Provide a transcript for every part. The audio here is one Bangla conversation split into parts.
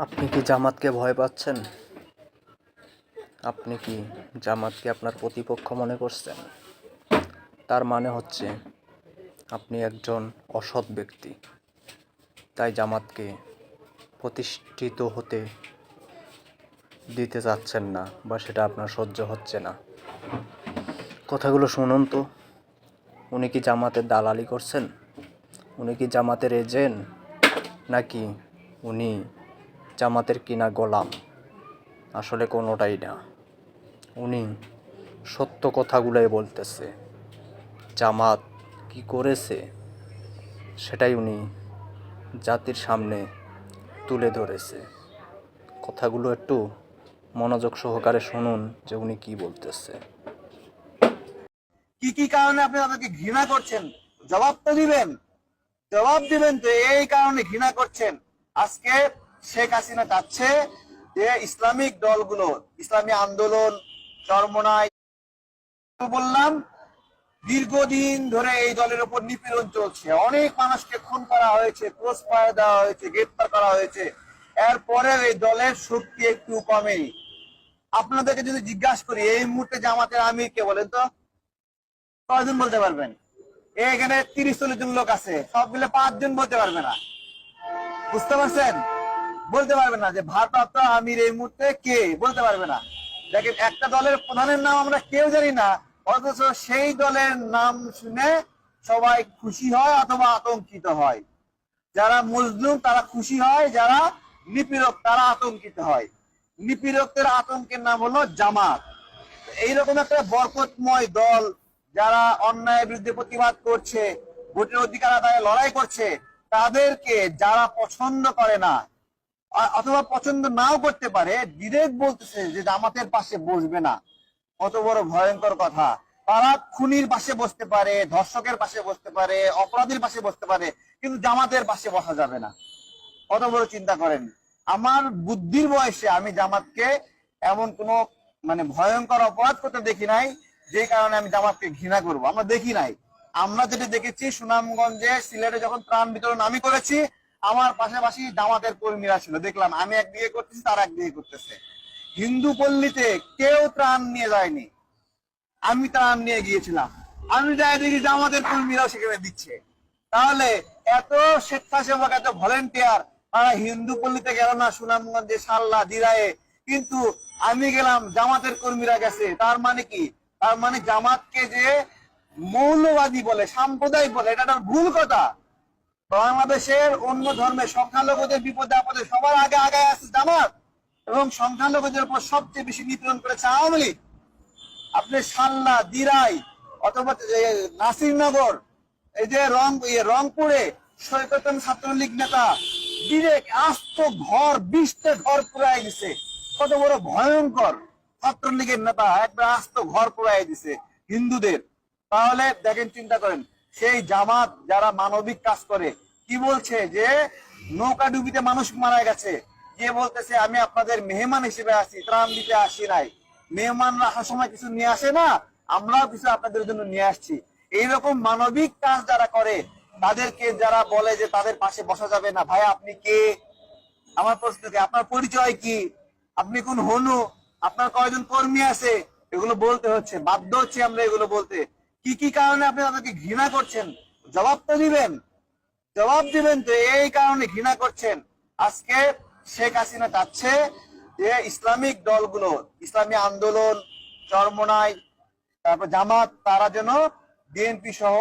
আপনি কি জামাতকে ভয় পাচ্ছেন? আপনি কি জামাতকে আপনার প্রতিপক্ষ মনে করছেন? তার মানে হচ্ছে, আপনি একজন অসৎ ব্যক্তি। তাই জামাতকে প্রতিষ্ঠিত হতে দিতে চাচ্ছেন না বা সেটা আপনার সহ্য হচ্ছে না। কথাগুলো শুনুন তো। উনি কি জামাতের দালালি করছেন? উনি কি জামাতের এজেন্ট নাকি উনি জামাতের কিনা গোলাম? আসলে কোনোটাই না। উনি সত্য কথাগুলোই বলতেছে। জামাত কি করেছে সেটাই উনি জাতির সামনে তুলে ধরেছে। কথাগুলো একটু মনোযোগ সহকারে শুনুন যে উনি কি বলতেছে। কি কি কারণে আপনি তাদেরকে ঘৃণা করছেন? জবাব তো দিবেন। জবাব দিবেন তো এই কারণে ঘৃণা করছেন। আজকে শেখ হাসিনা চাচ্ছে যে ইসলামিক দলগুলো, ইসলামী আন্দোলন, চরমনাই বললাম, দীর্ঘদিন ধরে এই দলের উপর নিপীড়ন চলছে। অনেক মানুষকে খুন করা হয়েছে ক্রস ফায়ার দেওয়া হয়েছে, গ্রেপ্তার করা হয়েছে। এরপরে এই দলের শক্তি একটু কমেই আপনাদেরকে যদি জিজ্ঞাসা করি, এই মুহূর্তে জামাতের আমির কে বলেন তো? কয়জন বলতে পারবেন? এখানে তিরিশ চল্লিশ জন লোক আছে সব মিলে পাঁচজন বলতে পারবে না। বুঝতে পারছেন? বলতে পারবে না যে ভারপ্রাপ্ত আমির এই মুহূর্তে কে? বলতে পারবে না। দেখেন, একটা দলের প্রধানের নাম আমরা কেউ জানি না, অথচ সেই দলের নাম শুনে সবাই খুশি হয় অথবা আতঙ্কিত হয়। যারা মজলুম, তারা খুশি হয়, যারা নিপীড়ক, তারা আতঙ্কিত হয়। নিপীড়কদের আতঙ্কের নাম হলো জামাত। এইরকম একটা বরকতময় দল যারা অন্যায়ের বিরুদ্ধে প্রতিবাদ করছে, ভোটের অধিকার আদায়ে লড়াই করছে, তাদেরকে যারা পছন্দ করে না অথবা পছন্দ নাও করতে পারে ডিরেক্ট বলতেছে যে জামাতের পাশে বসবে না। কত বড় ভয়ঙ্কর কথা। তারা খুনির পাশে বসতে পারে, ধর্ষকের পাশে বসতে পারে, অপরাধীর পাশে বসতে পারে, কিন্তু জামাতের পাশে বসা যাবে না। কত বড় চিন্তা করেন। আমার বুদ্ধির বয়সে আমি জামাতকে এমন কোন মানে ভয়ঙ্কর অপরাধ করতে দেখি নাই, যে কারণে আমি জামাতকে ঘৃণা করব। আমরা দেখি নাই। আমরা যেটা দেখেছি, সুনামগঞ্জে সিলেটে যখন ত্রাণ বিতরণ আমি করেছি আমার পাশাপাশি জামাতের কর্মীরা ছিল। দেখলাম, আমি একদিকে করতেছি, তারা একদিকে করতেছে। হিন্দু পল্লীতে কেউ ত্রাণ নিয়ে যায়নি। আমি ত্রাণ নিয়ে গিয়েছিলাম। আমি যাই দেখি আমাদের কর্মীরাও সেখানে দিচ্ছে। তাহলে এত স্বেচ্ছাসেবক, এত ভলেন্টিয়ার, তারা হিন্দু পল্লীতে গেল না, সুনামগঞ্জে সাল্লা, দিরায়ে। কিন্তু আমি গেলাম, জামাতের কর্মীরা গেছে। তার মানে কি? তার মানে জামাতকে যে মৌলবাদী বলে, সাম্প্রদায়িক বলে, এটা ভুল কথা। বাংলাদেশের অন্য ধর্মের সংখ্যালঘুদের বিপদে আপদে সবার আগে আগে আছে জামাত এবং সংখ্যালঘুদের উপর সবচেয়ে বেশি নিপীড়ন করেছে আওয়ামী লীগ। আপনি সাল্লা দিরাই অথবা নাসিরনগর, এই যে রং রংপুরে সৈকতন ছাত্রলীগ নেতা ডিরেক্ট আস্ত ঘর, বিশটা ঘর পুরাই দিছে। কত বড় ভয়ঙ্কর ছাত্রলীগের নেতা একবার আস্ত ঘর পুরাই দিছে হিন্দুদের। তাহলে দেখেন, চিন্তা করেন সেই জামাত যারা মানবিক কাজ করে, কি বলছে যে নৌকা ডুবিতে মানুষ মারা গেছে? যে বলতেছে, আমি আপনাদের মেহমান হিসেবে আসি ত্রাণ দিতে আসি নাই। মেহমানরা আসার সময় কিছু নিয়ে আসে না? আমরাও কিছু আপনাদের জন্য নিয়ে আসছি। এইরকম মানবিক কাজ যারা করে, তাদেরকে যারা বলে যে তাদের পাশে বসা যাবে না। ভাই, আপনি কে? আমার প্রশ্ন কি, আপনার পরিচয় কি? আপনি কোন হনু? আপনার কয়জন কর্মী আছে? এগুলো বলতে হচ্ছে। বাধ্য হচ্ছে আমরা এগুলো বলতে। কি কি কারণে আপনি তাদেরকে ঘৃণা করছেন? জবাব তো দিবেন। জবাব দিবেন তো এই কারণে ঘৃণা করছেন। আজকে শেখ হাসিনা চাচ্ছে যে ইসলামিক দলগুলো, ইসলামী আন্দোলন, চরমনাই, তারপর জামাত, তারা যেন বিএনপি সহ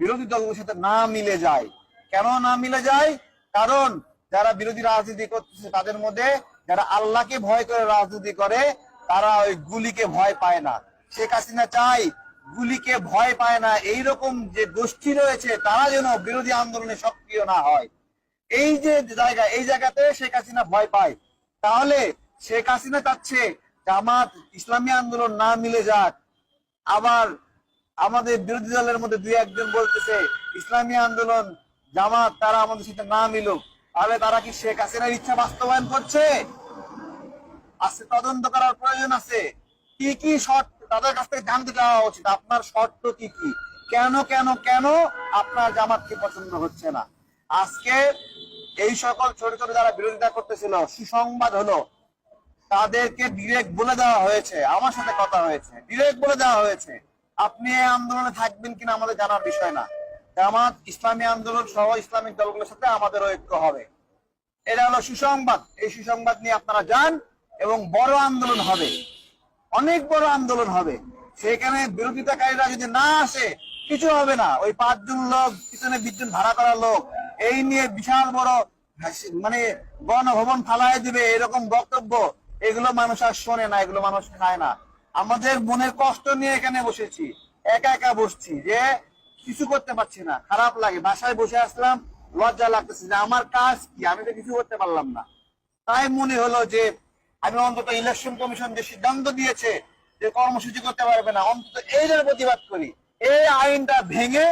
বিরোধী দলগুলোর সাথে না মিলে যায়। কেন না মিলে যায়? কারণ যারা বিরোধী রাজনীতি করতেছে তাদের মধ্যে যারা আল্লাহকে ভয় করে রাজনীতি করে, তারা ওই গুলিকে ভয় পায় না। শেখ হাসিনা চাই গুলিকে ভয় পায় না, এইরকম যে গোষ্ঠী রয়েছে, তারা যেন বিরোধী আন্দোলনে সক্রিয় না হয়। এই যে জায়গা, এই জায়গাতে শেখ হাসিনা ভয় পায়। তাহলে শেখ হাসিনা চাচ্ছে জামাত ইসলামী আন্দোলন না মিলে যাক। আবার আমাদের বিরোধী দলের মধ্যে দুই একজন বলতেছে, ইসলামী আন্দোলন, জামাত, তারা আমাদের সাথে না মিলুক। তাহলে তারা কি শেখ হাসিনার ইচ্ছা বাস্তবায়ন করছে? আছে, তদন্ত করার প্রয়োজন আছে। কি কি শর্ত তাদের কাছ থেকে জানতে চাওয়া উচিত, আপনার শর্ত কি কি? কেন কেন কেন আপনার জামাতকে পছন্দ হচ্ছে না? আজকে এই সকল ছোট ছোট যারা বিরোধিতা করতেছিল, সুসংবাদ হলো, তাদেরকে ডিরেক্ট বলে দেওয়া হয়েছে, আমার সাথে কথা হয়েছে ডিরেক্ট বলে দেওয়া হয়েছে। আপনি এই আন্দোলনে থাকবেন কিনা আমাদের জানার বিষয় না। জামাত, ইসলামী আন্দোলন সহ ইসলামিক দলগুলোর সাথে আমাদের ঐক্য হবে। এটা হলো সুসংবাদ। এই সুসংবাদ নিয়ে আপনারা যান এবং বড় আন্দোলন হবে। অনেক বড় আন্দোলন হবে। সেখানে বিরোধিতাকারীরা যদি না আসে, কিছু হবে না। ওই পাঁচজন লোক, পিছনে বিশজন ভাড়া করা লোক, এই নিয়ে বিশাল বড় মানে গণভবন ফালায় দিবে, এরকম বক্তব্য, এগুলো মানুষ আর শোনে না, এগুলো মানুষ খায় না। আমাদের মনের কষ্ট নিয়ে এখানে বসেছি। একা একা বসছি যে কিছু করতে পারছি না। খারাপ লাগে। বাসায় বসে আসলাম, লজ্জা লাগতেছে যে আমার কাজ কি? আমি তো কিছু করতে পারলাম না। তাই মনে হলো যে আমি অন্তত ইলেকশন কমিশন যে সিদ্ধান্ত দিয়েছে যে কর্মসূচি করতে পারবে না, অন্তত এইটার প্রতিবাদ করি। এই আইনটা ভেঙে